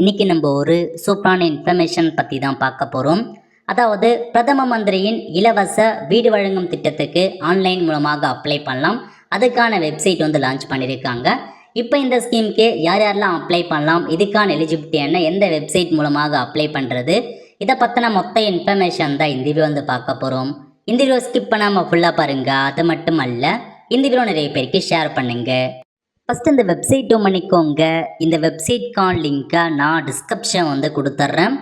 இன்னைக்கு நம்ம ஒரு சூப்பரான இன்ஃபர்மேஷன் பற்றி தான் பார்க்க போகிறோம் அதாவது பிரதம மந்திரியின் இலவச வீடு வழங்கும் திட்டத்துக்கு ஆன்லைன் மூலமாக அப்ளை பண்ணலாம். அதுக்கான வெப்சைட் வந்து லான்ச் பண்ணியிருக்காங்க இப்போ இந்த ஸ்கீமுக்கு யார் யாரெல்லாம் அப்ளை பண்ணலாம்? இதுக்கான எலிஜிபிலிட்டி என்ன? எந்த வெப்சைட் மூலமாக அப்ளை பண்ணுறது இதை பற்றின மொத்த இன்ஃபர்மேஷன் தான் இந்த வீடியோ வந்து பார்க்க போகிறோம் இந்த வீடியோ ஸ்கிப் பண்ணாமல் ஃபுல்லாக பாருங்கள் அது மட்டும் அல்ல இந்த வீடியோ நிறைய பேருக்கு ஷேர் பண்ணுங்கள் ஃபஸ்ட் இந்த வெப்சைட் பண்ணிக்கோங்க இந்த வெப்சைட்கான லிங்க்கை நான் டிஸ்கிரிப்ஷன் வந்து கொடுத்துட்றேன்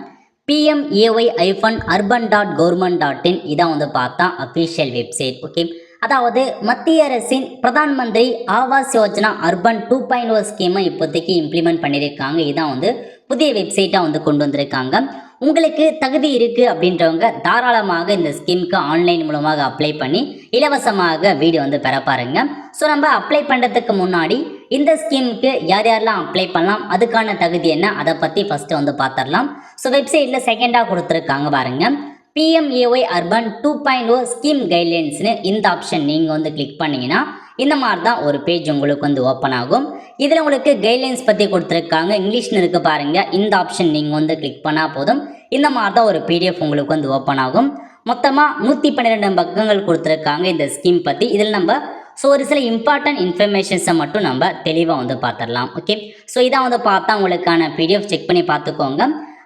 PMAY hyphen urban dot government dot in இதான் வந்து பார்த்தா அஃபிஷியல் வெப்சைட் ஓகே அதாவது மத்திய அரசின் Pradhan Mantri Awas Yojana urban two point O ஸ்கீமை இப்போதைக்கு இம்ப்ளிமெண்ட் பண்ணியிருக்காங்க. இதான் வந்து புதிய வெப்சைட்டாக வந்து கொண்டு வந்திருக்காங்க. உங்களுக்கு தகுதி இருக்குது அப்படின்றவங்க தாராளமாக இந்த ஸ்கீமுக்கு ஆன்லைன் மூலமாக அப்ளை பண்ணி இலவசமாக வீடு வந்து பெற பாருங்க. ஸோ நம்ம அப்ளை பண்ணுறதுக்கு முன்னாடி இந்த ஸ்கீமுக்கு யார் யாரெல்லாம் அப்ளை பண்ணலாம் அதுக்கான தகுதி என்ன அதை பற்றி ஃபஸ்ட்டு வந்து பார்த்துடலாம் ஸோ வெப்சைட்டில் செகண்டாக கொடுத்துருக்காங்க பாருங்க. PMAY urban two point O scheme கைட்லைன்ஸ்னு இந்த ஆப்ஷன் நீங்கள் வந்து கிளிக் பண்ணீங்கன்னா இந்த மாதிரி தான் ஒரு பேஜ் உங்களுக்கு வந்து ஓப்பன் ஆகும். இதில் உங்களுக்கு கைட்லைன்ஸ் பற்றி கொடுத்துருக்காங்க. இங்கிலீஷ்னு இருக்குது பாருங்கள் இந்த ஆப்ஷன் நீங்கள் வந்து கிளிக் பண்ணால் போதும். இந்த மாதிரி தான் ஒரு பிடிஎஃப் உங்களுக்கு வந்து ஓப்பன் ஆகும். மொத்தமாக நூற்றி பன்னிரெண்டு பக்கங்கள் கொடுத்துருக்காங்க இந்த ஸ்கீம் பற்றி இதில் நம்ம ஸோ ஒரு சில இம்பார்ட்டன்ட் இன்ஃபர்மேஷன்ஸை மட்டும் நம்ம தெளிவாக வந்து பார்த்துடலாம் ஓகே ஸோ இதான் வந்து பார்த்தா உங்களுக்கான பிடிஎஃப் செக் பண்ணி பார்த்துக்கோங்க.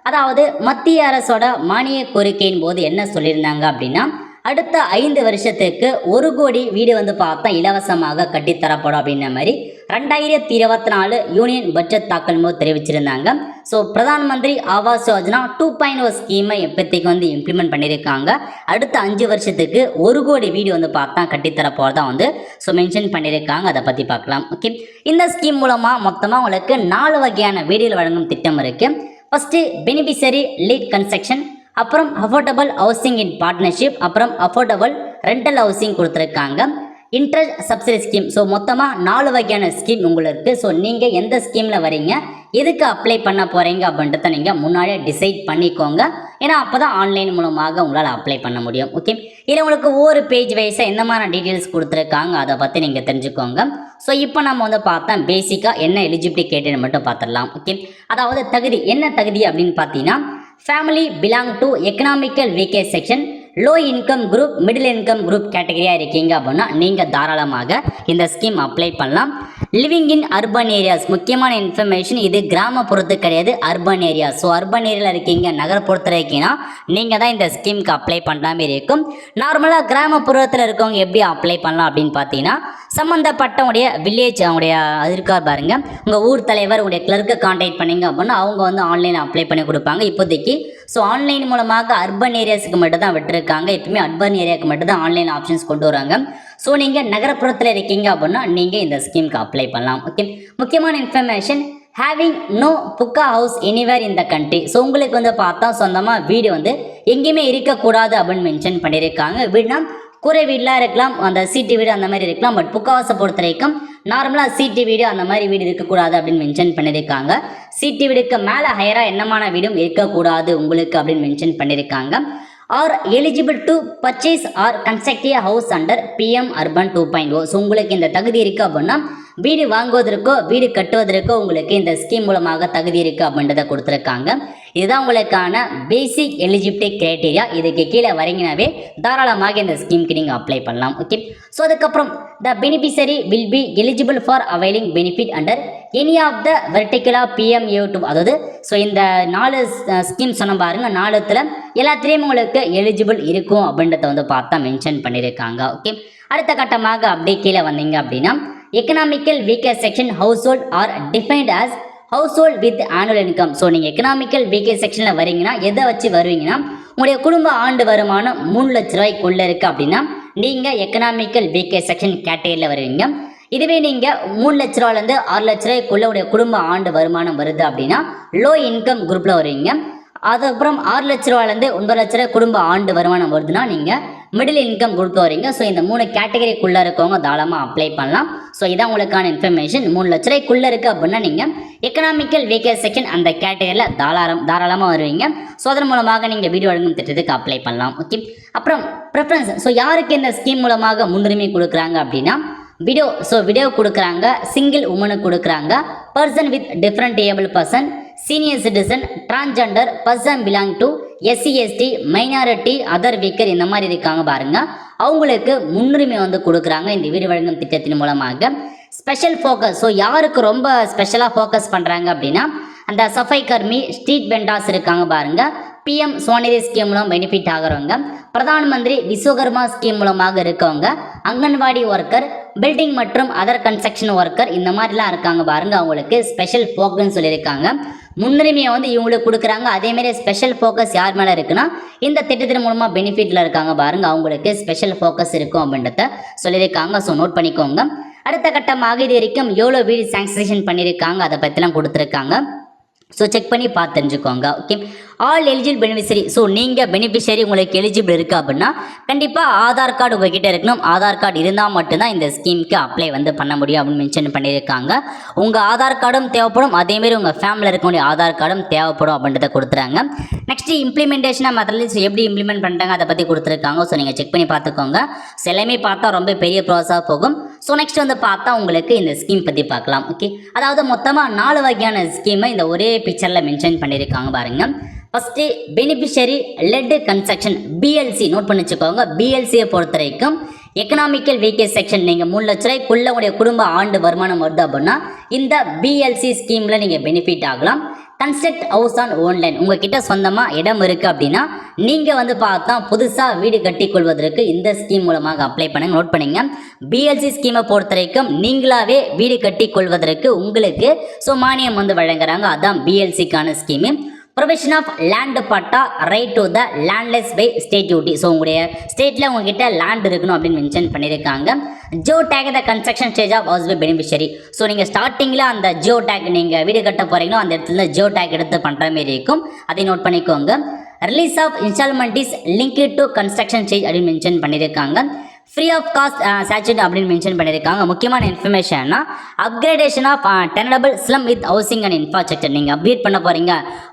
அதாவது மத்திய அரசோட மானிய கோரிக்கையின் போது என்ன சொல்லியிருந்தாங்க அப்படின்னா அடுத்த ஐந்து வருஷத்துக்கு ஒரு கோடி வீடு வந்து பார்த்தா இலவசமாக கட்டித்தரப்படும் அப்படின்ன மாதிரி ரெண்டாயிரத்தி இருபத்தி நாலு யூனியன் பட்ஜெட் தாக்கல் போது தெரிவிச்சிருந்தாங்க. So Pradhan Mantri Awas Yojana two point O ஸ்கீமை இப்போதைக்கு வந்து இம்ப்ளிமெண்ட் பண்ணியிருக்காங்க. அடுத்த அஞ்சு வருஷத்துக்கு ஒரு கோடி வீடு வந்து பார்த்தா கட்டித்தர போகிறதா வந்து ஸோ மென்ஷன் பண்ணியிருக்காங்க. அதை பற்றி பார்க்கலாம். ஓகே இந்த ஸ்கீம் மூலமாக மொத்தமாக உங்களுக்கு நாலு வகையான வீடுகள் வழங்கும் திட்டம் இருக்குது ஃபஸ்ட்டு பெனிஃபிஷரி லீட் கன்ஸ்ட்ரக்ஷன் அப்புறம் அஃபோர்டபுள் ஹவுசிங் இன் பார்ட்னர்ஷிப் அப்புறம் அஃபோர்டபுள் ரெண்டல் ஹவுசிங் கொடுத்துருக்காங்க. இன்ட்ரெஸ்ட் சப்சிடி ஸ்கீம் ஸோ மொத்தமாக நாலு வகையான ஸ்கீம் உங்களுக்கு ஸோ நீங்கள் எந்த ஸ்கீமில் வரீங்க எதுக்கு அப்ளை பண்ண போகிறீங்க அப்படின்றத நீங்கள் முன்னாடியே டிசைட் பண்ணிக்கோங்க. ஏன்னா அப்போ தான் ஆன்லைன் மூலமாக உங்களால் அப்ளை பண்ண முடியும். ஓகே இதில் உங்களுக்கு ஒவ்வொரு பேஜ் வைஸாக எந்த மாதிரி டீட்டெயில்ஸ் கொடுத்துருக்காங்க? அதை பற்றி நீங்கள் தெரிஞ்சுக்கோங்க. ஸோ இப்போ நம்ம வந்து பார்த்தா பேசிக்காக என்ன எலிஜிபிலிட்டி கேட்டேன்னு மட்டும் பார்த்துடலாம். ஓகே அதாவது தகுதி. என்ன தகுதி அப்படின்னு பார்த்தீங்கன்னா family belong to economical weaker section low income group middle income group கேட்டகரியாக இருக்கீங்க அப்படின்னா நீங்கள் தாராளமாக இந்த ஸ்கீம் அப்ளை பண்ணலாம். லிவிங் இன் அர்பன் ஏரியாஸ் முக்கியமான இன்ஃபர்மேஷன் இது கிராமப்புறத்து கிடையாது அர்பன் ஏரியா ஸோ அர்பன் ஏரியாவில் இருக்கீங்க நகர்ப்புறத்தில் இருக்கீங்கன்னா நீங்கள் தான் இந்த ஸ்கீமுக்கு அப்ளை பண்ணுற மாதிரி இருக்கும். நார்மலாக கிராமப்புறத்தில் இருக்கவங்க எப்படி அப்ளை பண்ணலாம் அப்படின்னு பார்த்தீங்கன்னா சம்மந்தப்பட்டவங்களுடைய வில்லேஜ் அவங்களுடைய அது இருக்கார் உங்கள் ஊர் தலைவர் உங்களுடைய கிளர்க்கை கான்டாக்ட் பண்ணீங்க அப்படின்னா அவங்க வந்து ஆன்லைன் அப்ளை பண்ணி கொடுப்பாங்க இப்போதைக்கு. ஸோ ஆன்லைன் மூலமாக அர்பன் ஏரியாஸுக்கு மட்டும் தான் விட்டுருக்கு இருக்காங்க. எப்பவுமே அர்பன் ஏரியாவுக்கு மட்டும் தான் ஆன்லைன் ஆப்ஷன்ஸ் கொண்டு வராங்க. ஸோ நீங்கள் நகரப்புறத்தில் இருக்கீங்க அப்படின்னா நீங்கள் இந்த ஸ்கீமுக்கு அப்ளை பண்ணலாம். ஓகே முக்கியமான information having no pucca house anywhere இந்த கண்ட்ரி ஸோ உங்களுக்கு வந்து பார்த்தா சொந்தமாக வீடு வந்து எங்கேயுமே இருக்கக்கூடாது அப்படின்னு மென்ஷன் பண்ணியிருக்காங்க. வீடுனா கூரை வீடெலாம் இருக்கலாம் அந்த சீட்டு வீடு அந்த மாதிரி இருக்கலாம். பட் புக்காவாசை பொறுத்த வரைக்கும் நார்மலாக சீட்டு வீடு அந்த மாதிரி வீடு இருக்கக்கூடாது அப்படின்னு மென்ஷன் பண்ணியிருக்காங்க. சீட்டு வீடுக்கு மேலே ஹையராக என்னமான வீடும் இருக்கக்கூடாது உங்களுக்கு அப்படின்னு மென்ஷன் பண்ணியிருக்காங்க. Are eligible to purchase or construct a house under PM urban two point O so உங்களுக்கு இந்த தகுதி இருக்குது அப்படின்னா வீடு வாங்குவதற்கோ வீடு கட்டுவதற்கோ உங்களுக்கு இந்த ஸ்கீம் மூலமாக தகுதி இருக்குது அப்படின்றத கொடுத்துருக்காங்க. இதுதான் உங்களுக்கான பேசிக் எலிஜிபிலிட்டி கிரைட்டீரியா இதுக்கு கீழே வரீங்கனாவே தாராளமாக இந்த ஸ்கீமுக்கு நீங்கள் அப்ளை பண்ணலாம். ஓகே ஸோ அதுக்கப்புறம் the beneficiary will be eligible for availing benefit under any of the verticals PM YouTube அதாவது ஸோ இந்த நாலு ஸ்கீம் சொன்ன பாருங்க நாலுத்தில் எல்லாத்துலேயும் உங்களுக்கு எலிஜிபிள் இருக்கும் அப்படின்றத வந்து பார்த்தா மென்ஷன் பண்ணியிருக்காங்க ஓகே அடுத்த கட்டமாக அப்படியே கீழே வந்தீங்க அப்படின்னா economical weaker section household are defined as household with annual income so நீங்கள் எக்கனாமிக்கல் வீக்கர் செக்ஷனில் வரீங்கன்னா எதை வச்சு வருவீங்கன்னா உங்களுடைய குடும்ப ஆண்டு வருமானம் மூணு லட்ச ரூபாய்க்குள்ளே இருக்குது அப்படின்னா நீங்கள் எக்கனாமிக்கல் வீக்கர் செக்ஷன் கேட்டகரியில் வருவீங்க. இதுவே நீங்கள் மூணு லட்ச ரூபாலேருந்து ஆறு லட்ச ரூபாய்க்குள்ள உடைய குடும்ப ஆண்டு வருமானம் வருது அப்படின்னா லோ இன்கம் குரூப்பில் வருவீங்க. அதுக்கப்புறம் ஆறு லட்ச ரூபாலேருந்து ஒன்பது லட்ச ரூபாய் குடும்ப ஆண்டு வருமானம் வருதுன்னா நீங்கள் மிடில் இன்கம் குரூப் வரீங்க ஸோ இந்த மூணு கேட்டகரிக்குள்ளே இருக்கவங்க தாராளமாக அப்ளை பண்ணலாம். ஸோ இதான் உங்களுக்கான இன்ஃபர்மேஷன் மூணு லட்ச ரூபாய்க்குள்ளே இருக்குது அப்படின்னா நீங்கள் எக்கனாமிக்கல் வீக்கர் செக்ஷன் அந்த கேட்டகரியில் தாராளம் தாராளமாக வருவீங்க. ஸோ அதன் மூலமாக நீங்கள் வீடு வழங்கும் திட்டத்துக்கு அப்ளை பண்ணலாம். ஓகே அப்புறம் ப்ரிஃபரன்ஸ் ஸோ யாருக்கு இந்த ஸ்கீம் மூலமாக முன்னுரிமை கொடுக்குறாங்க அப்படின்னா விடோ ஸோ விடோ கொடுக்குறாங்க சிங்கிள் உமனுக்கு கொடுக்குறாங்க. Person with different able person senior citizen transgender person belong to SC ST minority other weaker இந்த மாதிரி இருக்காங்க பாருங்க. அவங்களுக்கு முன்னுரிமை வந்து கொடுக்குறாங்க இந்த வீடு வழங்கும் திட்டத்தின் மூலமாக. ஸ்பெஷல் ஃபோக்கஸ் ஸோ யாருக்கு ரொம்ப ஸ்பெஷலாக ஃபோக்கஸ் பண்ணுறாங்க அப்படின்னா அந்த சஃபை கர்மி ஸ்ட்ரீட் வெண்டாஸ் இருக்காங்க பாருங்க. பிஎம் சோனிதி ஸ்கீம் மூலம் பெனிஃபிட் ஆகிறவங்க. பிரதான் மந்திரி விஸ்வகர்மா ஸ்கீம் மூலமாக இருக்கவங்க. அங்கன்வாடி ஒர்க்கர் பில்டிங் மற்றும் அதர் கன்ஸ்ட்ரக்ஷன் ஒர்க்கர் இந்த மாதிரிலாம் இருக்காங்க பாருங்க. அவங்களுக்கு ஸ்பெஷல் ஃபோக்கஸ்ன்னு சொல்லியிருக்காங்க. முன்னுரிமையை வந்து இவங்களுக்கு கொடுக்குறாங்க. அதேமாரி ஸ்பெஷல் ஃபோக்கஸ் யார் மேலே இருக்குன்னா இந்த திட்டத்தின் மூலமாக பெனிஃபிட்டில் இருக்காங்க பாருங்க. அவங்களுக்கு ஸ்பெஷல் ஃபோக்கஸ் இருக்கும் அப்படின்றத சொல்லியிருக்காங்க. ஸோ நோட் பண்ணிக்கோங்க. அடுத்த கட்டமாக இது வரைக்கும் எவ்வளோ வீடு சாங்ஷன் பண்ணியிருக்காங்க அதை பற்றிலாம் கொடுத்துருக்காங்க. ஸோ செக் பண்ணி பார்த்து தெரிஞ்சுக்கோங்க. Okay all eligible beneficiary so நீங்கள் பெனிஃபிஷரி உங்களுக்கு எலிஜிபிள் இருக்குது அப்படின்னா கண்டிப்பாக ஆதார் கார்டு உங்ககிட்ட இருக்கணும். ஆதார் கார்டு இருந்தால் மட்டும்தான் இந்த ஸ்கீமுக்கு அப்ளை வந்து பண்ண முடியும் அப்படின்னு மென்ஷன் பண்ணியிருக்காங்க. உங்கள் ஆதார் கார்டும் தேவைப்படும். அதேமாரி உங்கள் ஃபேமிலியில் இருக்கக்கூடிய ஆதார் கார்டும் தேவைப்படும் அப்படின்றத கொடுத்துறாங்க. நெக்ஸ்ட்டு இம்ப்ளிமெண்டேஷனாக மெத்தட்ஸ் எப்படி இம்ப்ளிமெண்ட் பண்ணுறாங்க அதை பற்றி கொடுத்துருக்காங்க. ஸோ நீங்கள் செக் பண்ணி பார்த்துக்கோங்க. சிலமே எல்லாமே பார்த்தா ரொம்ப பெரிய ப்ராசஸாக போகும். ஸோ நெக்ஸ்ட் வந்து பார்த்தா உங்களுக்கு இந்த ஸ்கீம் பற்றி பார்க்கலாம். ஓகே அதாவது மொத்தமாக நாலு வகையான ஸ்கீமை இந்த ஒரே பிக்சரில் மென்ஷன் பண்ணியிருக்காங்க பாருங்கள் first beneficiary led construction BLC note பண்ணி வச்சுக்கோங்க. பிஎல்சியை பொறுத்த வரைக்கும் எக்கனாமிக்கல் வீக்கேஜ் செக்ஷன் நீங்கள் மூணு லட்ச ரூபாய்க்குள்ள உங்களுடைய குடும்ப ஆண்டு வருமானம் வருது அப்படின்னா இந்த பிஎல்சி ஸ்கீமில் நீங்கள் பெனிஃபிட் ஆகலாம். கன்ஸ்ட்ரக்ட் ஹவுஸ் ஆன் ஓன்லைன் உங்ககிட்ட சொந்தமாக இடம் இருக்குது அப்படின்னா நீங்கள் வந்து பார்த்தா புதுசாக வீடு கட்டி கொள்வதற்கு இந்த ஸ்கீம் மூலமாக அப்ளை பண்ணுங்க. நோட் பண்ணுங்க. பிஎல்சி ஸ்கீமை பொறுத்த வரைக்கும் நீங்களாவே வீடு கட்டி கொள்வதற்கு உங்களுக்கு ஸோ மானியம் வந்து வழங்குறாங்க. அதான் பிஎல்சிக்கான scheme provision of land patta right to the landless by state duty so உங்களுடைய ஸ்டேட்டில் உங்ககிட்ட லேண்ட் இருக்கணும் அப்படின்னு மென்ஷன் பண்ணியிருக்காங்க geo tag the construction stage of house by beneficiary so நீங்கள் ஸ்டார்டிங்கில் அந்த ஜியோ டேக் நீங்கள் வீடு கட்ட போகிறீங்களோ அந்த இடத்துல ஜியோ டேக் எடுத்து பண்ணுற மாதிரி இருக்கும். அதை நோட் பண்ணிக்கோங்க. Release of installment is link to construction stage அப்படின்னு மென்ஷன் பண்ணியிருக்காங்க ஃப்ரீ ஆஃப் காஸ்ட் சேச்சுரேட் அப்படின்னு மென்ஷன் பண்ணியிருக்காங்க. முக்கியமான இன்ஃபர்மேஷன்னா upgradation of tenable slum with housing and infrastructure நீங்கள் அப்டேட் பண்ண போகிறீங்க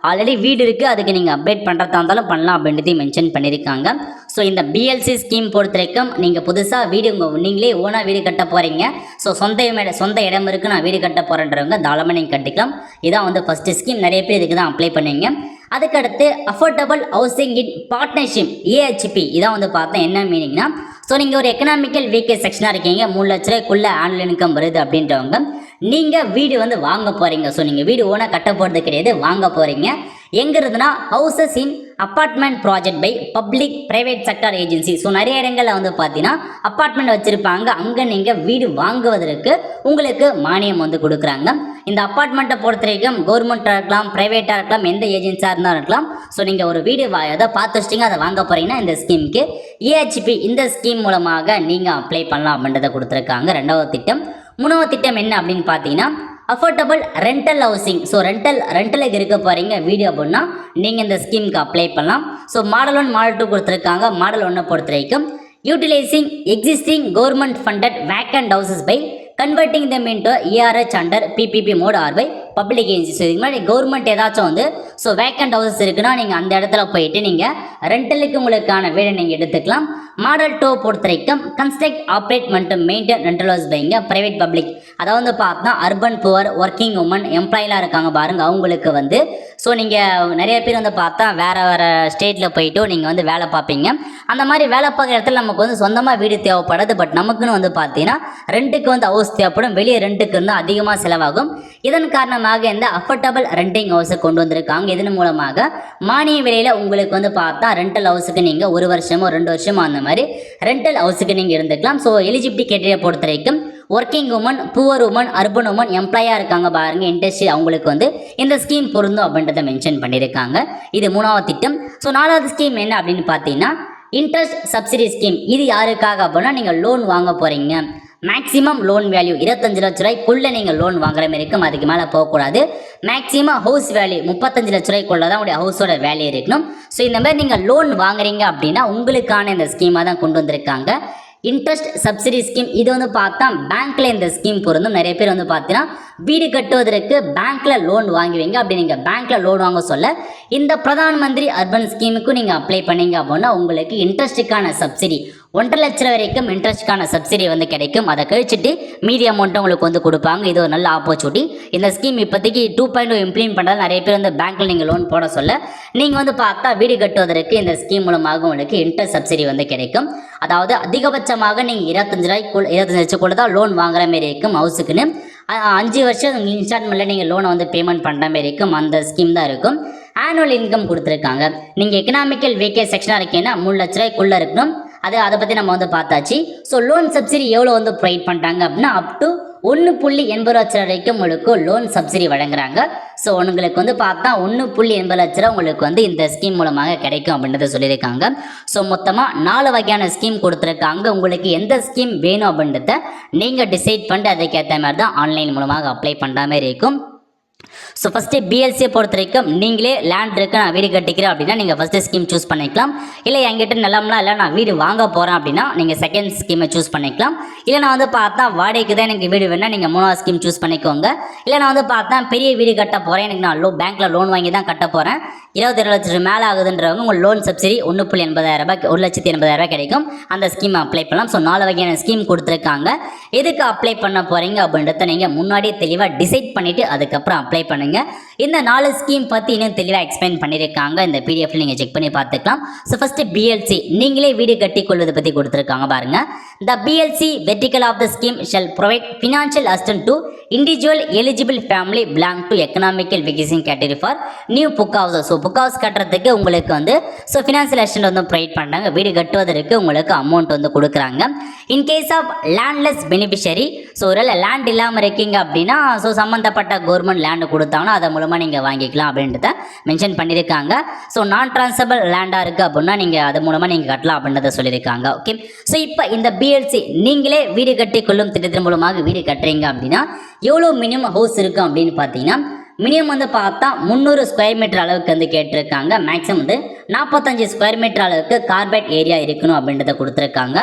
ஆல்ரெடி வீடு இருக்குது அதுக்கு நீங்கள் அப்டேட் பண்ணுறதா இருந்தாலும் பண்ணலாம் அப்படின்றதையும் மென்ஷன் பண்ணியிருக்காங்க. ஸோ இந்த பிஎல்சி ஸ்கீம் பொறுத்த வரைக்கும் நீங்கள் புதுசாக வீடு உங்கள் நீங்களே ஓனாக வீடு கட்ட போகிறீங்க ஸோ சொந்த இடம் சொந்த இடம் இருக்குது நான் வீடு கட்ட போகிறேன்றவங்க தாராளமாக நீங்கள் கட்டிக்கலாம். இதான் வந்து ஃபஸ்ட்டு ஸ்கீம் நிறைய பேர் இதுக்கு தான் அப்ளை பண்ணுவீங்க அதுக்கடுத்து affordable housing in partnership AHP இதான் வந்து பார்த்தா என்ன மீனிங்னா ஸோ நீங்கள் ஒரு எக்கனாமிக்கல் வீக்கேஜ் செக்ஷனாக இருக்கீங்க. மூணு லட்ச ரூபாய்க்குள்ள ஆன்லைன் இன்கம் வருது அப்படின்றவங்க. நீங்கள் வீடு வந்து வாங்க போகிறீங்க ஸோ நீங்கள் வீடு ஓனாக கட்ட போகிறது கிடையாது வாங்க போகிறீங்க எங்கே இருந்துன்னா houses in apartment project by public private sector agency so நிறைய இடங்களில் வந்து பார்த்தீங்கன்னா அப்பார்ட்மெண்ட் வச்சுருப்பாங்க. அங்கே நீங்கள் வீடு வாங்குவதற்கு உங்களுக்கு மானியம் வந்து கொடுக்குறாங்க. இந்த அப்பார்ட்மெண்ட்டை பொறுத்த வரைக்கும் கவர்மெண்ட்டாக இருக்கலாம் ப்ரைவேட்டாக இருக்கலாம் எந்த ஏஜென்சியாக இருந்தாலும் இருக்கலாம். ஸோ நீங்கள் ஒரு வீடு வா எதை பார்த்து வச்சிட்டிங்க அதை வாங்க போகிறீங்கன்னா இந்த ஸ்கீமுக்கு ஏஹெச்பி இந்த ஸ்கீம் மூலமாக நீங்கள் அப்ளை பண்ணலாம் அப்படின்றத கொடுத்துருக்காங்க. ரெண்டாவது திட்டம். மூணாவது திட்டம் என்ன அப்படின்னு பார்த்தீங்கன்னா affordable rental housing so rental ரெண்டலுக்கு இருக்க போகிறீங்க வீடு அப்படின்னா நீங்கள் இந்த ஸ்கீமுக்கு அப்ளை பண்ணலாம். So model one model two கொடுத்துருக்காங்க. மாடல் ஒன்னை பொறுத்த வரைக்கும் utilizing existing government funded vacant houses by converting them into ARH under PPP mode or by public agencies இது மாதிரி கவர்மெண்ட் ஏதாச்சும் வந்து ஸோ வேக்கண்ட் ஹவுசஸ் இருக்குன்னா நீங்கள் அந்த இடத்துல போயிட்டு நீங்கள் ரெண்டலுக்கு உங்களுக்கான வீடை நீங்கள் எடுத்துக்கலாம். மாடல் டூ பொறுத்த வரைக்கும் கன்ஸ்ட்ரக்ட் ஆப்ரேட் மற்றும் மெயின்டைன் ரெண்டல் ஹவுஸ் பைங்க ப்ரைவேட் பப்ளிக் அதாவது வந்து பார்த்தா அர்பன் புவர் ஒர்க்கிங் உமன் எம்ப்ளாயிலாக இருக்காங்க பாருங்க. அவங்களுக்கு வந்து ஸோ நீங்கள் நிறைய பேர் வந்து பார்த்தா வேறு வேறு ஸ்டேட்டில் போயிட்டு நீங்கள் வந்து வேலை பார்ப்பீங்க. அந்த மாதிரி வேலை பார்க்குற இடத்துல நமக்கு வந்து சொந்தமாக வீடு தேவைப்படுது. பட் நமக்குன்னு வந்து பார்த்தீங்கன்னா ரெண்டுக்கு வந்து ஹவுஸ் தேவைப்படும். வெளியே ரெண்டுக்கு வந்து அதிகமாக செலவாகும். இதன் காரணமாக இந்த அஃபோர்டபுள் ரெண்டிங் ஹவுஸை கொண்டு வந்திருக்காங்க. இதன் மூலமாக மானிய விலையில் உங்களுக்கு வந்து பார்த்தா ரெண்டல் ஹவுஸுக்கு நீங்கள் ஒரு வருஷமோ ரெண்டு வருஷமோ அந்த மாதிரி ரெண்டல் ஹவுஸுக்கு நீங்கள் இருந்துக்கலாம். ஸோ எலிஜிபிலிட்டி கேட்டரியா பொறுத்த வரைக்கும் working women poor women urban women எம்ப்ளாயாக இருக்காங்க பாருங்க. இண்டஸ்ட்ரி அவங்களுக்கு வந்து இந்த ஸ்கீம் பொருந்தும் அப்படின்றத மென்ஷன் பண்ணியிருக்காங்க இது மூணாவது திட்டம். ஸோ நாலாவது ஸ்கீம் என்ன அப்படின்னு பார்த்தீங்கன்னா இன்ட்ரெஸ்ட் சப்சிடி ஸ்கீம் இது யாருக்காக அப்படின்னா நீங்கள் லோன் வாங்க போகிறீங்க மேக்ஸிமம் லோன் வேல்யூ இருபத்தஞ்சு லட்ச ரூபாய்க்குள்ளே நீங்கள் லோன் வாங்குற மாதிரி இருக்கும். அதுக்கு மேலே போகக்கூடாது. மேக்ஸிமம் ஹவுஸ் வேல்யூ முப்பத்தஞ்சு லட்ச ரூபாய்க்குள்ள தான் உங்களுடைய ஹவுஸோட வேல்யூ இருக்கணும். ஸோ இந்த மாதிரி நீங்கள் லோன் வாங்குறீங்க அப்படின்னா உங்களுக்கான இந்த ஸ்கீமாக தான் கொண்டு வந்திருக்காங்க. இன்ட்ரெஸ்ட் சப்சிடி ஸ்கீம் இது வந்து பார்த்தா பேங்க்ல இந்த ஸ்கீம் பொருந்தும். நிறைய பேர் வந்து பார்த்தீங்கன்னா வீடு கட்டுவதற்கு பேங்க்ல லோன் வாங்குவீங்க. அப்படி நீங்கள் பேங்க்ல லோன் வாங்க சொல்ல இந்த பிரதான் மந்திரி அர்பன் ஸ்கீமுக்கு நீங்கள் அப்ளை பண்ணீங்க அப்படின்னா உங்களுக்கு இன்ட்ரெஸ்ட்டுக்கான சப்சிடி ஒன்றரை லட்சம் வரைக்கும் இன்ட்ரெஸ்ட்கான சப்சிடி வந்து கிடைக்கும். அதை கழிச்சிட்டு மீதி அமௌண்ட்டை உங்களுக்கு வந்து கொடுப்பாங்க. இது ஒரு நல்ல ஆப்பர்ச்சுனிட்டி இந்த ஸ்கீம் இப்போதைக்கு டூ பாயிண்ட் இம்ப்ளிமெண்ட் பண்ணுறது நிறைய பேர் வந்து பேங்க்கில் நீங்கள் லோன் போட சொல்ல. நீங்கள் வந்து பார்த்தா வீடு கட்டுவதற்கு இந்த ஸ்கீம் மூலமாக உங்களுக்கு இன்ட்ரெஸ்ட் சப்சிடி வந்து கிடைக்கும். அதாவது அதிகபட்சமாக நீங்கள் இருபத்தஞ்சு ரூபாய்க்குள்ள இருபத்தஞ்சு லட்சக்குள்ள தான் லோன் வாங்குற மாதிரி இருக்கும் ஹவுஸுக்குன்னு அஞ்சு வருஷம் இன்ஸ்டால்மெண்ட்டில் நீங்கள் லோனை வந்து பேமெண்ட் பண்ணுற மாதிரி இருக்கும். அந்த ஸ்கீம் தான் இருக்கும். ஆனுவல் இன்கம் கொடுத்துருக்காங்க. நீங்கள் எக்கனாமிக்கல் வீக்கே செக்ஷனாக இருக்கீங்கன்னா மூணு லட்ச ரூபாய்க்குள்ளே இருக்கணும். அது அதை பற்றி நம்ம வந்து பார்த்தாச்சு. ஸோ லோன் சப்சிடி எவ்வளோ வந்து ப்ரொவைட் பண்ணுறாங்க அப்படின்னா அப் டு ஒன்று புள்ளி எண்பது லட்ச ரூபா வரைக்கும் உங்களுக்கு லோன் சப்சிடி வழங்குறாங்க. ஸோ உங்களுக்கு வந்து பார்த்தா ஒன்று புள்ளி எண்பது லட்ச ரூபா உங்களுக்கு வந்து இந்த ஸ்கீம் மூலமாக கிடைக்கும் அப்படின்றத சொல்லியிருக்காங்க. ஸோ மொத்தமாக நாலு வகையான ஸ்கீம் கொடுத்துருக்காங்க. உங்களுக்கு எந்த ஸ்கீம் வேணும் அப்படின்றத நீங்கள் டிசைட் பண்ணிட்டு அதுக்கேற்ற மாதிரி தான் ஆன்லைன் மூலமாக அப்ளை பண்ணுற மாதிரி இருக்கும். ஸோ ஃபஸ்ட்டு பிஎல்சியை பொறுத்த வரைக்கும் நீங்களே லேண்ட் இருக்கு நான் வீடு கட்டிக்கிறேன் அப்படின்னா நீங்கள் ஃபஸ்ட்டு ஸ்கீம் சூஸ் பண்ணிக்கலாம். இல்லை என்கிட்ட நிலம்லாம் இல்லை நான் வீடு வாங்க போகிறேன் அப்படின்னா நீங்கள் செகண்ட் ஸ்கீமை சூஸ் பண்ணிக்கலாம். இல்லை நான் வந்து பார்த்தா வாடகைக்கு தான் எனக்கு வீடு வேணால் நீங்கள் மூணாவது ஸ்கீம் சூஸ் பண்ணிக்கோங்க. இல்லை நான் வந்து பார்த்தா பெரிய வீடு கட்ட போகிறேன் எனக்கு நான் லோ பேங்க்கில் லோன் வாங்கி தான் கட்ட போகிறேன் இருபத்தி ஏழு லட்சம் மேலே ஆகுதுன்றவங்க உங்கள் லோன் சப்சிடி ஒன்று புள்ளி எண்பதாயிரம் ரூபாய் ஒரு லட்சத்தி எண்பதாயிரம் ரூபாய் கிடைக்கும். அந்த ஸ்கீம் அப்ளை பண்ணலாம். ஸோ நாலு வகையான ஸ்கீம் கொடுத்துருக்காங்க. எதுக்கு அப்ளை பண்ண போகிறீங்க அப்படின்றத நீங்கள் முன்னாடியே தெளிவாக டிசைட் பண்ணிவிட்டு அதுக்கப்புறம் அப்ளை பண்ணுங்கள் இந்த நாலு ஸ்கீம் பற்றி இன்னும் தெளிவாக எக்ஸ்பிளைன் பண்ணியிருக்காங்க இந்த பிடிஎஃப்ல நீங்கள் செக் பண்ணி பார்த்துக்கலாம். ஸோ ஃபஸ்ட்டு பிஎல்சி நீங்களே வீடு கட்டி கொள்வது பற்றி கொடுத்துருக்காங்க பாருங்கள் the BLC vertical of the scheme shall provide financial assistant to individual eligible family belong to economical வெகிசிங் category for new pucca house so pucca house கட்டுறதுக்கு உங்களுக்கு வந்து ஸோ ஃபினான்ஷியல் அசிஸ்டன்ட் வந்து ப்ரொவைட் பண்ணுறாங்க வீடு கட்டுவதற்கு உங்களுக்கு அமௌண்ட் வந்து கொடுக்குறாங்க. In case of landless beneficiary so ஒரு லேண்ட் இல்லாமல் இருக்கீங்க அப்படின்னா ஸோ சம்மந்தப்பட்ட கவர்மெண்ட் லேண்டு கொடுத்தாங்கன்னா அதை மூலமாக நீங்கள் வாங்கிக்கலாம் அப்படின்றத மென்ஷன் பண்ணியிருக்காங்க. ஸோ நான் ட்ரான்ஸபிள் லேண்டாக இருக்குது அப்படின்னா நீங்கள் அது மூலமாக நீங்கள் கட்டலாம் அப்படின்றத சொல்லியிருக்காங்க. ஓகே ஸோ இப்போ இந்த பிஎல்சி நீங்களே வீடு கட்டி கொள்ளும் திட்டத்தின் மூலமாக வீடு கட்டுறீங்க அப்படின்னா எவ்வளோ மினிமம் ஹவுஸ் இருக்கும் அப்படின்னு பார்த்தீங்கன்னா மினிமம் வந்து பார்த்தா முந்நூறு ஸ்கொயர் மீட்டர் அளவுக்கு வந்து கேட்டிருக்காங்க. மேக்ஸிமம் வந்து நாற்பத்தஞ்சு ஸ்கொயர் மீட்டர் அளவுக்கு கார்பெட் ஏரியா இருக்கணும் அப்படின்றத கொடுத்துருக்காங்க.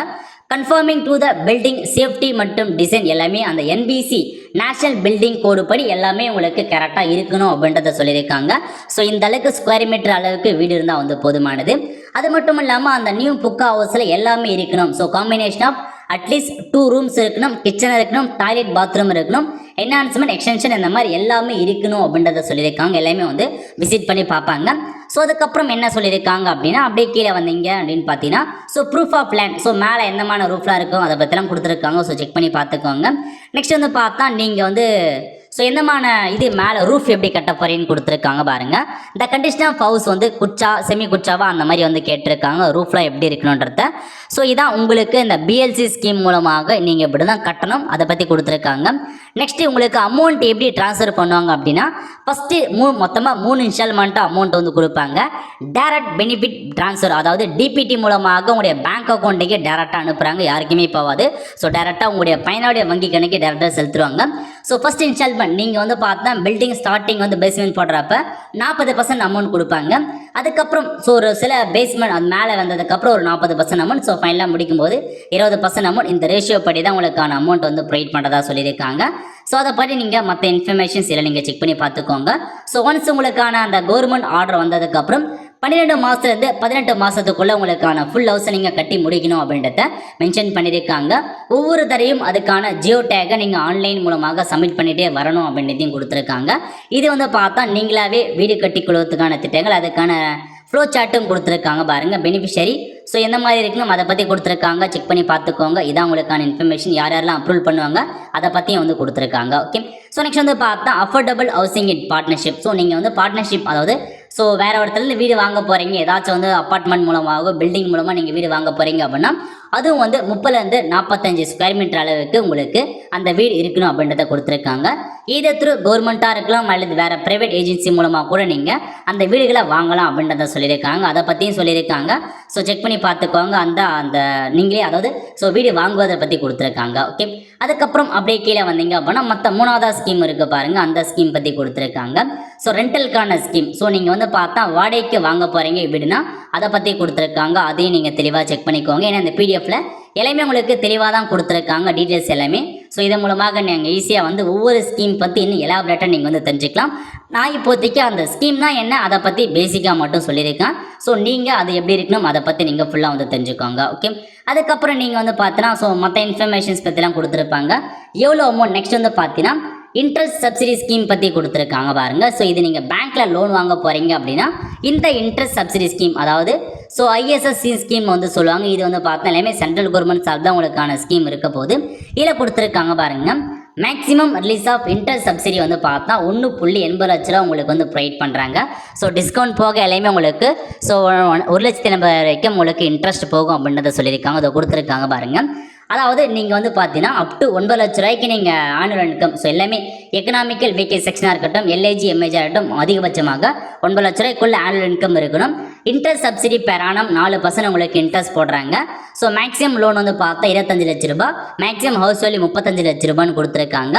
Conforming to the building safety மற்றும் டிசைன் எல்லாமே அந்த என்பிசி நேஷனல் பில்டிங் கோடு படி எல்லாமே உங்களுக்கு கரெக்டாக இருக்கணும் அப்படின்றத சொல்லியிருக்காங்க. ஸோ இந்த அளவுக்கு ஸ்கொயர் மீட்டர் அளவுக்கு வீடு இருந்தால் வந்து போதுமானது. அது மட்டும் இல்லாமல் அந்த நியூ புக் ஹவுஸில் எல்லாமே இருக்கணும். So combination of at least two rooms இருக்கணும் கிச்சன் இருக்கணும் டாய்லெட் பாத்ரூம் இருக்கணும். என்ஹான்ஸ்மெண்ட் எக்ஸ்டென்ஷன் இந்த மாதிரி எல்லாமே இருக்கணும் அப்படின்றத சொல்லியிருக்காங்க. எல்லாமே வந்து விசிட் பண்ணி பார்ப்பாங்க. ஸோ அதுக்கப்புறம் என்ன சொல்லியிருக்காங்க அப்படின்னா அப்படியே கீழே வந்தீங்க அப்படின்னு பார்த்தீங்கன்னா so proof of land so மேலே எந்தமான ரூஃப்லாம் இருக்கும் அதை பற்றிலாம் கொடுத்துருக்காங்க. ஸோ செக் பண்ணி பார்த்துக்கோங்க. நெக்ஸ்ட் வந்து பார்த்தா நீங்கள் வந்து ஸோ எந்தமான இது மேலே ரூஃப் எப்படி கட்ட போறீங்கன்னு கொடுத்துருக்காங்க பாருங்க. இந்த கண்டிஷன் ஆஃப் ஹவுஸ் வந்து குச்சா செமி குச்சாவா அந்த மாதிரி வந்து கேட்டிருக்காங்க. ரூஃப்லாம் எப்படி இருக்கணுன்றத. ஸோ இதான் உங்களுக்கு இந்த பிஎல்சி ஸ்கீம் மூலமாக நீங்கள் இப்படி தான் கட்டணம். அதை பற்றி கொடுத்துருக்காங்க. நெக்ஸ்ட் உங்களுக்கு அமௌண்ட் எப்படி ட்ரான்ஸ்ஃபர் பண்ணுவாங்க அப்படின்னா ஃபஸ்ட்டு மூ மொத்தமாக மூணு இன்ஸ்டால்மெண்ட்டாக அமௌண்ட் வந்து கொடுப்பாங்க. டேரக்ட் பெனிஃபிட் ட்ரான்ஸ்ஃபர் அதாவது டிபிடி மூலமாக உங்களுடைய பேங்க் அக்கௌண்ட்டுக்கு டேரெக்டாக அனுப்புகிறாங்க யாருக்குமே போகாது. ஸோ டேரெக்டாக உங்களுடைய பையனுடைய வங்கி கணக்கு டேரெக்டாக செலுத்துவாங்க ஸோ ஃபஸ்ட் இன்ஸ்டால்மெண்ட் நீங்கள் வந்து பார்த்தா பில்டிங் ஸ்டார்டிங் வந்து பேஸ்மெண்ட் போடுறப்ப நாற்பது பர்சன்ட் அமௌண்ட் கொடுப்பாங்க. அதுக்கப்புறம் ஸோ ஒரு சில பேஸ்மெண்ட் அது மேலே வந்ததுக்கப்புறம் ஒரு நாற்பது பர்சன்ட் அமௌண்ட் ஸோ ஃபைனலாக முடிக்கும்போது இருபது பர்சன்ட் அமௌண்ட் இந்த ரேஷியோ படி தான் உங்களுக்கான அமௌண்ட் வந்து ப்ரொவைட் பண்ணுறதா சொல்லியிருக்காங்க. ஸோ அதை படி நீங்கள் மற்ற இன்ஃபர்மேஷன்ஸ் இல்லை நீங்கள் செக் பண்ணி பார்த்துக்கோங்க. ஸோ ஒன்ஸ் உங்களுக்கான அந்த கவர்மெண்ட் ஆர்டர் வந்ததுக்கப்புறம் பன்னிரெண்டு மாதத்துலேருந்து பதினெட்டு மாதத்துக்குள்ளே உங்களுக்கான ஃபுல் ஹவுஸை நீங்கள் கட்டி முடிக்கணும் அப்படின்றத மென்ஷன் பண்ணியிருக்காங்க. ஒவ்வொரு தரையும் அதுக்கான ஜியோ டேக்கை நீங்கள் ஆன்லைன் மூலமாக சப்மிட் பண்ணிகிட்டே வரணும் அப்படின்றதையும் கொடுத்துருக்காங்க. இது வந்து பார்த்தா நீங்களாவே வீடு கட்டி கொள்வதற்கான திட்டங்கள் அதுக்கான ஃப்ளோ சார்ட்டும் கொடுத்துருக்காங்க பாருங்கள் பெனிஃபிஷரி ஸோ எந்த மாதிரி இருக்குன்னு அதை பற்றி கொடுத்துருக்காங்க. செக் பண்ணி பார்த்துக்கோங்க. இதான் உங்களுக்கான இன்ஃபர்மேஷன் யார் யாரெல்லாம் அப்ரூவ் பண்ணுவாங்க அதை பற்றியும் வந்து கொடுத்துருக்காங்க. ஓகே ஸோ நெக்ஸ்ட் வந்து பார்த்தா affordable housing in partnership so நீங்கள் வந்து பார்ட்னர்ஷிப் அதாவது ஸோ வேற இடத்துல வீடு வாங்க போகிறீங்க ஏதாச்சும் வந்து அப்பார்ட்மெண்ட் மூலமாக பில்டிங் மூலமாக நீங்கள் வீடு வாங்க போகிறீங்க அப்படின்னா அதுவும் வந்து முப்பதுலேருந்து நாற்பத்தஞ்சு ஸ்கொயர் மீட்டர் அளவுக்கு உங்களுக்கு அந்த வீடு இருக்கணும் அப்படின்றத கொடுத்துருக்காங்க. இதை த்ரூ கவர்மெண்ட்டாக இருக்கலாம் அல்லது வேறு ப்ரைவேட் ஏஜென்சி மூலமாக கூட நீங்கள் அந்த வீடுகளை வாங்கலாம் அப்படின்றத சொல்லியிருக்காங்க. அதை பற்றியும் சொல்லியிருக்காங்க. ஸோ செக் பண்ணி பார்த்துக்கோங்க. அந்த அந்த நீங்களே அதாவது ஸோ வீடு வாங்குவதை பற்றி கொடுத்துருக்காங்க. ஓகே அதுக்கப்புறம் அப்படியே கீழே வந்தீங்க அப்படின்னா மற்ற மூணாவதா ஸ்கீம் இருக்குது பாருங்கள் அந்த ஸ்கீம் பற்றி கொடுத்துருக்காங்க. ஸோ ரெண்டலுக்கான ஸ்கீம் ஸோ நீங்கள் வந்து பார்த்தா வாடகைக்கு வாங்க போகிறீங்க வீடுனா அதை பற்றி கொடுத்துருக்காங்க. அதையும் நீங்கள் தெளிவாக செக் பண்ணிக்கோங்க. ஏன்னா இந்த பிடிஎஃப் பிடிஎஃப்ல எல்லாமே உங்களுக்கு தெளிவாக தான் கொடுத்துருக்காங்க டீட்டெயில்ஸ் எல்லாமே. ஸோ இதன் மூலமாக நீங்கள் ஈஸியாக வந்து ஒவ்வொரு ஸ்கீம் பற்றி இன்னும் எலாபரேட்டாக நீங்கள் வந்து தெரிஞ்சுக்கலாம். நான் இப்போதைக்கு அந்த ஸ்கீம்னா என்ன அதை பற்றி பேசிக்காக மட்டும் சொல்லியிருக்கேன். ஸோ நீங்கள் அது எப்படி இருக்கணும் அதை பற்றி நீங்கள் ஃபுல்லாக வந்து தெரிஞ்சுக்கோங்க ஓகே அதுக்கப்புறம் நீங்கள் வந்து பார்த்தீங்கன்னா ஸோ மற்ற இன்ஃபர்மேஷன்ஸ் பற்றிலாம் கொடுத்துருப்பாங்க. எவ்வளோ அமௌண்ட் நெக்ஸ்ட் வந்து பார்த்தீங்கன்னா இன்ட்ரெஸ்ட் சப்சிடி ஸ்கீம் பற்றி கொடுத்துருக்காங்க பாருங்க. ஸோ இது நீங்கள் பேங்க்கில் லோன் வாங்க போகிறீங்க அப்படின்னா இந்த இன்ட்ரெஸ்ட் சப்சிடி ஸ்கீம் அதாவது ஸோ ஐஎஸ்எஸ்சி ஸ்கீம் வந்து சொல்லுவாங்க. இது வந்து பார்த்தா எல்லாமே சென்ட்ரல் கவர்மெண்ட் சார்பாக தான் உங்களுக்கான ஸ்கீம் இருக்க போது இதில் கொடுத்துருக்காங்க பாருங்க. Maximum release of inter subsidy வந்து பார்த்தா ஒன்று புள்ளி எண்பது லட்ச ரூபா உங்களுக்கு வந்து ப்ரொவைட் பண்ணுறாங்க ஸோ டிஸ்கவுண்ட் போக எல்லாமே உங்களுக்கு ஸோ ஒரு லட்சத்தி எண்பது வரைக்கும் உங்களுக்கு இன்ட்ரெஸ்ட் போகும் அப்படின்றத சொல்லியிருக்காங்க. அதை கொடுத்துருக்காங்க பாருங்கள் அதாவது நீங்கள் வந்து பார்த்தீங்கன்னா அப் டு ஒன்பது லட்ச ரூபாய்க்கு நீங்கள் ஆனுவல் இன்கம் ஸோ எல்லாமே எக்கனாமிக்கல் வீக்கே செக்ஷனாக இருக்கட்டும் எல்ஐஜி எம்ஏஜாக இருக்கட்டும் அதிகபட்சமாக ஒன்பது லட்ச ரூபாய்க்குள்ள ஆனுவல் இன்கம் இருக்கணும். இன்ட்ரெஸ்ட் சப்சிடி பெறானம் நாலு பர்சன்ட் உங்களுக்கு இன்ட்ரெஸ்ட் போடுறாங்க. ஸோ மேக்ஸிமம் லோன் வந்து பார்த்தா இருபத்தஞ்சு லட்ச ரூபாய். மேக்ஸிமம் ஹவுஸ் வேல்யூ முப்பத்தஞ்சு லட்ச ரூபான்னு கொடுத்துருக்காங்க.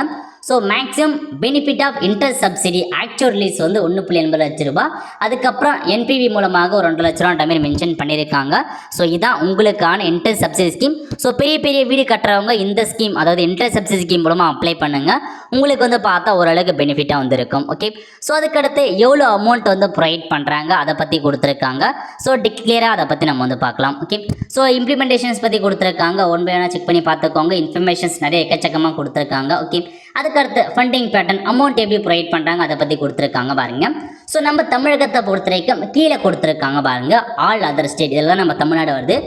So maximum benefit of interest subsidy actual release வந்து ஒன்று புள்ளி எண்பது லட்ச ரூபாய் அதுக்கப்புறம் என்பிவி மூலமாக ஒரு ரெண்டு லட்ச ரூபா மாதிரி மென்ஷன் பண்ணியிருக்காங்க. ஸோ இதான் உங்களுக்கான இன்ட்ரெஸ்ட் சப்சிடி ஸ்கீம் ஸோ பெரிய பெரிய வீடு கட்டுறவங்க இந்த ஸ்கீம் அதாவது இன்ட்ரெஸ்ட் சப்சிடி ஸ்கீம் மூலமாக அப்ளை பண்ணுங்க. உங்களுக்கு வந்து பார்த்தா ஓரளவுக்கு பெனிஃபிட்டாக வந்துருக்கும். ஓகே ஸோ அதுக்கடுத்து எவ்வளோ அமௌண்ட் வந்து ப்ரொவைட் பண்ணுறாங்க அதை பற்றி கொடுத்துருக்காங்க. ஸோ டிக்ளியராக அதை பற்றி நம்ம வந்து பார்க்கலாம். ஓகே ஸோ இம்ப்ளிமெண்டேஷன்ஸ் பற்றி கொடுத்துருக்காங்க. ஒன் பை ஒன்னாக செக் பண்ணி பார்த்துக்கோங்க. இன்ஃபர்மேஷன்ஸ் நிறைய எக்கச்சக்கமாக கொடுத்துருக்காங்க. ஓகே அதுக்கடுத்து ஃபண்டிங் பேட்டர்ன் அமௌண்ட் எப்படி ப்ரொவைட் பண்ணுறாங்க அதை பற்றி கொடுத்துருக்காங்க பாருங்க. ஸோ நம்ம தமிழகத்தை பொறுத்த வரைக்கும் கீழே கொடுத்துருக்காங்க பாருங்க ஆல் அதர் ஸ்டேட் இதெல்லாம் நம்ம தமிழ்நாடு வருது.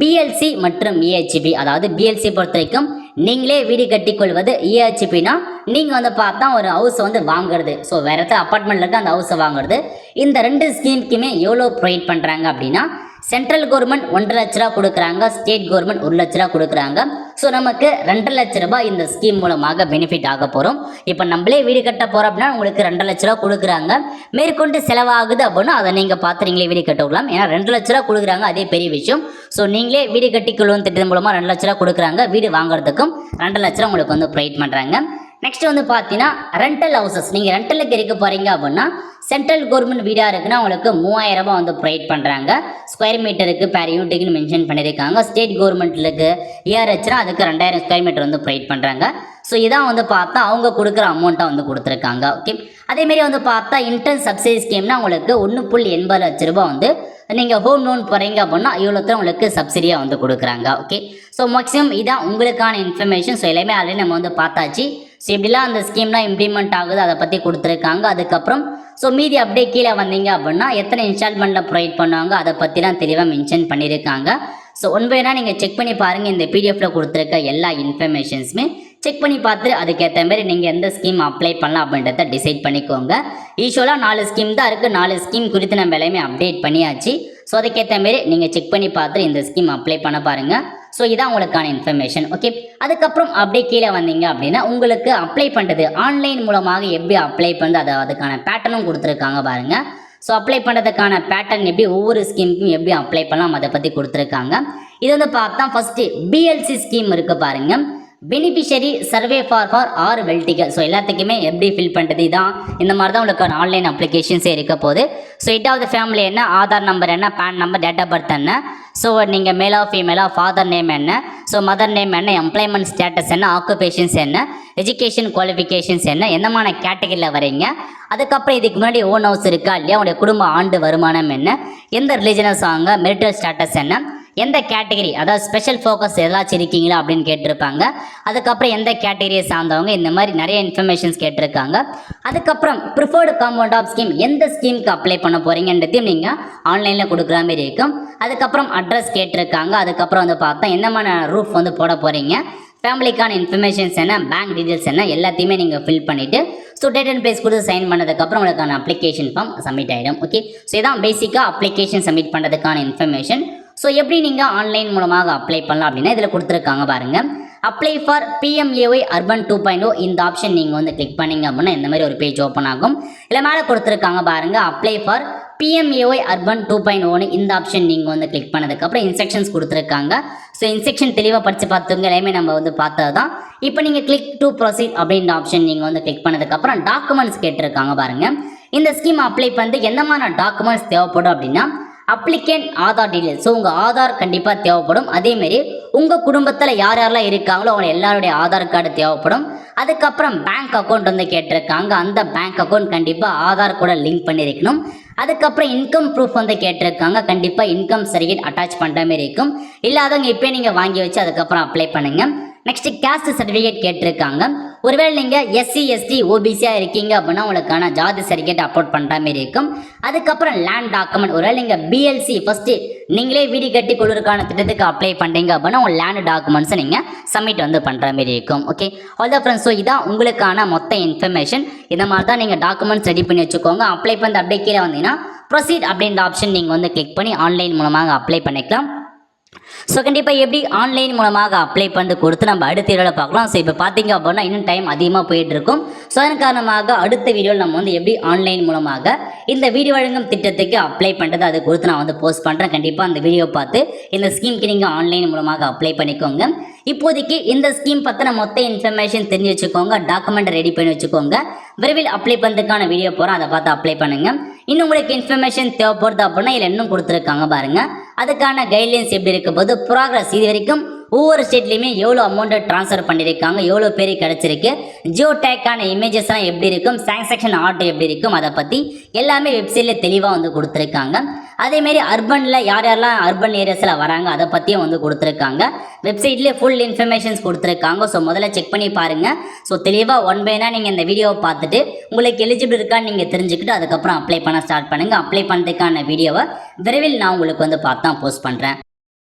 பிஎல்சி மற்றும் இஹெச்பி அதாவது பிஎல்சி பொறுத்த வரைக்கும் நீங்களே வீடு கட்டிக்கொள்வது இஹெச்பினா நீங்கள் வந்து பார்த்தா ஒரு ஹவுஸை வந்து வாங்குறது. ஸோ வேறு இடத்துல அப்பார்ட்மெண்ட்டில் இருக்க அந்த ஹவுஸை வாங்குறது. இந்த ரெண்டு ஸ்கீமுக்குமே எவ்வளோ ப்ரொவைட் பண்ணுறாங்க அப்படின்னா சென்ட்ரல் கவர்மெண்ட் ஒன்றரை லட்ச ரூபா கொடுக்குறாங்க ஸ்டேட் கவர்மெண்ட் ஒரு லட்ச ரூபா கொடுக்குறாங்க. ஸோ நமக்கு ரெண்டரை லட்ச ரூபாய் இந்த ஸ்கீம் மூலமாக பெனிஃபிட் ஆக போகிறோம் இப்போ நம்மளே வீடு கட்ட போகிறோம் அப்படின்னா உங்களுக்கு ரெண்டரை லட்ச ரூபா கொடுக்குறாங்க. மேற்கொண்டு செலவாகுது அப்படின்னா அதை நீங்கள் பார்த்துறீங்களே வீடு கட்ட விடலாம். ஏன்னா ரெண்டு லட்ச ரூபா கொடுக்குறாங்க அதே பெரிய விஷயம். ஸோ நீங்களே வீடு கட்டிக்கொள்ளும் திட்டத்தின் மூலமாக ரெண்டு லட்ச ரூபா கொடுக்குறாங்க வீடு வாங்குறதுக்கும் ரெண்டு லட்ச ரூபா உங்களுக்கு வந்து ப்ரொவைட் பண்ணுறாங்க நெக்ஸ்ட் வந்து பார்த்தீங்கன்னா ரெண்டல் ஹவுசஸ் நீங்கள் ரெண்டலுக்கு இருக்க போகிறீங்க அப்படின்னா சென்ட்ரல் கவர்மெண்ட் வீடாக இருக்குன்னா உங்களுக்கு மூவாயிரம் ரூபாய் வந்து ப்ரொவைட் பண்ணுறாங்க ஸ்கொயர் மீட்டருக்கு பேர் யூனிட்டுக்குன்னு மென்ஷன் பண்ணியிருக்காங்க ஸ்டேட் கவர்மெண்ட்லுக்கு ஏஆர்ஹெச்னா அதுக்கு ரெண்டாயிரம் ஸ்கொயர் மீட்டர் வந்து ப்ரொவைட் பண்ணுறாங்க ஸோ இதான் வந்து பார்த்தா அவங்க கொடுக்குற அமௌண்ட்டாக வந்து கொடுத்துருக்காங்க. ஓகே அதேமாரி வந்து பார்த்தா இன்டர்ன் சப்சிடி ஸ்கீம்னா உங்களுக்கு ஒன்று புள்ளி எண்பது லட்ச ரூபாய் வந்து நீங்கள் ஹோம் லோன் போகிறீங்க அப்படின்னா இவ்வளோத்துல உங்களுக்கு சப்சிடியாக வந்து கொடுக்குறாங்க. ஓகே ஸோ மேக்ஸிமம் இதான் உங்களுக்கான இன்ஃபர்மேஷன் ஸோ எல்லாமே ஆல்ரெடி நம்ம வந்து பார்த்தாச்சு. ஸோ இப்படிலாம் அந்த ஸ்கீம்லாம் இம்ப்ளிமெண்ட் ஆகுது அதை பற்றி கொடுத்துருக்காங்க. அதுக்கப்புறம் ஸோ மீதி அப்படியே கீழே வந்தீங்க அப்படின்னா எத்தனை இன்ஸ்டால்மெண்ட்டில் ப்ரொவைட் பண்ணுவாங்க அதை பற்றிலாம் தெளிவாக மென்ஷன் பண்ணியிருக்காங்க. ஸோ ஒன் பை நீங்கள் செக் பண்ணி பாருங்கள் இந்த பிடிஎஃப்பில் கொடுத்துருக்க எல்லா இன்ஃபர்மேஷன்ஸுமே செக் பண்ணி பார்த்து அதுக்கேற்ற மாதிரி நீங்கள் எந்த ஸ்கீம் அப்ளை பண்ணலாம் அப்படின்றத டிசைட் பண்ணிக்கோங்க. யூஸ்வலாக நாலு ஸ்கீம் தான் இருக்குது நாலு ஸ்கீம் குறித்து நம்ம எல்லாமே அப்டேட் பண்ணியாச்சு. ஸோ அதுக்கேற்ற மாரி நீங்கள் செக் பண்ணி பார்த்து இந்த ஸ்கீம் அப்ளை பண்ண பாருங்கள் ஸோ இதான் உங்களுக்கான இன்ஃபர்மேஷன் ஓகே அதுக்கப்புறம் அப்படியே கீழே வந்தீங்க அப்படின்னா உங்களுக்கு அப்ளை பண்ணுறது ஆன்லைன் மூலமாக எப்படி அப்ளை பண்ணுறது அதை அதுக்கான பேட்டர்னும் கொடுத்துருக்காங்க பாருங்கள் ஸோ அப்ளை பண்ணுறதுக்கான பேட்டர்ன் எப்படி ஒவ்வொரு ஸ்கீமுக்கும் எப்படி அப்ளை பண்ணலாம் அதை பற்றி கொடுத்துருக்காங்க. இது வந்து பார்த்தா ஃபஸ்ட்டு பிஎல்சி ஸ்கீம் இருக்குது பாருங்கள் beneficiary survey for for R vertical so எல்லாத்துக்குமே எப்படி ஃபில் பண்ணுறது இதான் இந்த மாதிரி தான் உங்களுக்கு ஆன்லைன் அப்ளிகேஷன்ஸே இருக்க போகுது. ஸோ எட்டாவது ஃபேமிலி என்ன ஆதார் நம்பர் என்ன PAN number date of birth என்ன? ஸோ நீங்கள் மேலா ஃபீமேலா ஃபாதர் நேம் என்ன? ஸோ மதர் நேம் என்ன? எம்ப்ளாய்மெண்ட் ஸ்டேட்டஸ் என்ன? ஆக்குபேஷன்ஸ் என்ன? எஜுகேஷன் குவாலிஃபிகேஷன்ஸ் என்ன? என்னமான கேட்டகரியில் வரீங்க அதுக்கப்புறம் இதுக்கு முன்னாடி ஓன் ஹவுஸ் இருக்கா இல்லையா? உங்களுடைய குடும்ப ஆண்டு வருமானம் என்ன? எந்த ரிலீஜனஸ் சாங்க மெரிட்டல் ஸ்டேட்டஸ் என்ன? எந்த கேட்டகரி அதாவது ஸ்பெஷல் ஃபோக்கஸ் ஏதாச்சும் இருக்கீங்களா அப்படின்னு கேட்டிருப்பாங்க. அதுக்கப்புறம் எந்த கேட்டகரியை சார்ந்தவங்க இந்த மாதிரி நிறைய இன்ஃபர்மேஷன்ஸ் கேட்டிருக்காங்க. அதுக்கப்புறம் ப்ரிஃபர்டு காம்பவுண்ட் ஆஃப் ஸ்கீம் எந்த ஸ்கீமுக்கு அப்ளை பண்ண போகிறீங்கன்றதையும் நீங்கள் ஆன்லைனில் கொடுக்குற மாதிரி இருக்கும். அதுக்கப்புறம் அட்ரஸ் கேட்டிருக்காங்க. அதுக்கப்புறம் வந்து பார்த்தா என்னமான ரூஃப் வந்து போட போகிறீங்க ஃபேமிலிக்கான இன்ஃபர்மேஷன்ஸ் என்ன பேங்க் டீட்டெயில்ஸ் என்ன எல்லாத்தையுமே நீங்கள் ஃபில் பண்ணிவிட்டு ஸோ டேட் அண்ட் பிளேஸ் கொடுத்து சைன் பண்ணதுக்கப்புறம் உங்களுக்கான அப்ளிகேஷன் ஃபார்ம் சப்மிட் ஆகிடும் ஓகே ஸோ இதான் பேசிக்காக அப்ளிகேஷன் சப்மிட் பண்ணுறதுக்கான இன்ஃபர்மேஷன் ஸோ எப்படி நீங்கள் ஆன்லைன் மூலமாக அப்ளை பண்ணலாம் அப்படின்னா இதில் கொடுத்துருக்காங்க பாருங்கள் apply for PMAY urban two point O oh. இந்த ஆப்ஷன் நீங்கள் வந்து கிளிக் பண்ணீங்க அப்படின்னா இந்த மாதிரி ஒரு பேஜ் ஓப்பன் ஆகும். இல்லை மேலே கொடுத்துருக்காங்க பாருங்கள் apply for PMAY urban oh two point ஒன்று இந்த ஆப்ஷன் நீங்கள் வந்து கிளிக் பண்ணதுக்கப்புறம் இன்ஸ்ட்ரக்ஷன்ஸ் கொடுத்துருக்காங்க. ஸோ இன்ஸ்ட்ரக்ஷன் தெளிவாக படித்து பார்த்துங்க எல்லாமே நம்ம வந்து பார்த்தது தான் இப்போ நீங்கள் கிளிக் டு ப்ரொசீட் அப்படின்ற ஆப்ஷன் நீங்கள் வந்து கிளிக் பண்ணதுக்கப்புறம் டாக்குமெண்ட்ஸ் கேட்டிருக்காங்க பாருங்கள் இந்த ஸ்கீம் அப்ளை பண்ணிட்டு எந்த மாதிரி டாக்குமெண்ட்ஸ் தேவைப்படும் அப்படின்னா அப்ளிகேண்ட் ஆதார் டீடைல்ஸ் ஸோ உங்கள் ஆதார் கண்டிப்பாக தேவைப்படும். அதேமாரி உங்கள் குடும்பத்தில் யார் யாரெல்லாம் இருக்காங்களோ அவங்க எல்லாருடைய ஆதார் கார்டு தேவைப்படும். அதுக்கப்புறம் பேங்க் அக்கௌண்ட் வந்து கேட்டிருக்காங்க. அந்த பேங்க் அக்கௌண்ட் கண்டிப்பாக ஆதார் கூட லிங்க் பண்ணியிருக்கணும். அதுக்கப்புறம் இன்கம் ப்ரூஃப் வந்து கேட்டிருக்காங்க. கண்டிப்பாக இன்கம் சர்டிஃபிகேட் அட்டாச் பண்ணுற மாதிரி இருக்கும். இல்லாதவங்க இப்போ நீங்கள் வாங்கி வச்சு அதுக்கப்புறம் அப்ளை பண்ணுங்கள் நெக்ஸ்ட் கேஸ்ட் சர்டிஃபிகேட் கேட்டிருக்காங்க. ஒருவேளை நீங்கள் எஸ்சி எஸ்டி ஓபிசியாக இருக்கீங்க அப்படின்னா உங்களுக்கான ஜாதி சர்டிஃபிகேட் அப்லோட் பண்ணுற மாதிரி இருக்கும். அதுக்கப்புறம் லேண்ட் டாக்குமெண்ட் ஒருவேளை நீங்கள் பிஎல்சி ஃபஸ்ட்டு நீங்களே வீடு கட்டி கொள்வதற்கான திட்டத்துக்கு அப்ளை பண்ணுறீங்க அப்படின்னா உங்கள் லேண்ட் டாக்குமெண்ட்ஸை நீங்கள் சப்மிட் வந்து பண்ணுற மாதிரி இருக்கும். Okay all the friends so இதான் உங்களுக்கான மொத்த இன்ஃபர்மேஷன் இந்த மாதிரி தான் நீங்கள் டாக்குமெண்ட்ஸ் ரெடி பண்ணி வச்சுக்கோங்க. அப்ளை பண்ணி அப்படியே கீழே வந்தீங்கன்னா ப்ரொசீட் அப்படின்ற ஆப்ஷன் நீங்கள் வந்து கிளிக் பண்ணி ஆன்லைன் மூலமாக அப்ளை பண்ணிக்கலாம். ஸோ கண்டிப்பாக எப்படி ஆன்லைன் மூலமாக அப்ளை பண்ணி கொடுத்து நம்ம அடுத்த வீடியோவில் பார்க்கலாம். ஸோ இப்போ பார்த்தீங்க அப்படின்னா இன்னும் டைம் அதிகமாக போயிட்டு இருக்கும் ஸோ அதன் காரணமாக அடுத்த வீடியோவில் நம்ம வந்து எப்படி ஆன்லைன் மூலமாக இந்த வீடியோ வழங்கும் திட்டத்துக்கு அப்ளை பண்ணுறது அது கொடுத்து நான் வந்து போஸ்ட் பண்ணுறேன் கண்டிப்பாக அந்த வீடியோ பார்த்து இந்த ஸ்கீம்க்கு நீங்கள் ஆன்லைன் மூலமாக அப்ளை பண்ணிக்கோங்க. இப்போதைக்கு இந்த ஸ்கீம் பற்றின மொத்த இன்ஃபர்மேஷன் தெரிஞ்சு வச்சுக்கோங்க டாக்குமெண்ட் ரெடி பண்ணி வச்சுக்கோங்க. விரைவில் அப்ளை பண்ணுறதுக்கான வீடியோ போகிறோம் அதை பார்த்து அப்ளை பண்ணுங்கள் இன்னும் உங்களுக்கு இன்ஃபர்மேஷன் தேவைப்படுது அப்படின்னா இதில் இன்னும் கொடுத்துருக்காங்க பாருங்க. அதுக்கான கைட்லைன்ஸ் எப்படி இருக்க போது ப்ராக்ரஸ் இது வரைக்கும் ஒவ்வொரு ஸ்டேட்லேயுமே எவ்வளோ அமௌண்ட்டை ட்ரான்ஸ்ஃபர் பண்ணியிருக்காங்க எவ்வளோ பேர் கிடச்சிருக்கு ஜியோ டேக்கான இமேஜஸ்லாம் எப்படி இருக்கும் சாங்ஷன் ஆர்டர் எப்படி இருக்கும் அதை பற்றி எல்லாமே வெப்சைட்டில் தெளிவாக வந்து கொடுத்துருக்காங்க. அதேமாரி அர்பனில் யார் யாரெல்லாம் அர்பன் ஏரியாஸில் வராங்க அதை பற்றியும் வந்து கொடுத்துருக்காங்க. வெப்சைட்லேயே ஃபுல் இன்ஃபர்மேஷன்ஸ் கொடுத்துருக்காங்க. ஸோ முதல்ல செக் பண்ணி பாருங்கள் ஸோ தெளிவாக ஒன் பைனா நீங்கள் இந்த வீடியோவை பார்த்துட்டு உங்களுக்கு எலிஜிபிள் இருக்கான்னு நீங்கள் தெரிஞ்சுக்கிட்டு அதுக்கப்புறம் அப்ளை பண்ண ஸ்டார்ட் பண்ணுங்கள் அப்ளை பண்ணுறதுக்கான வீடியோவை விரைவில் நான் உங்களுக்கு வந்து பார்த்தா போஸ்ட் பண்ணுறேன்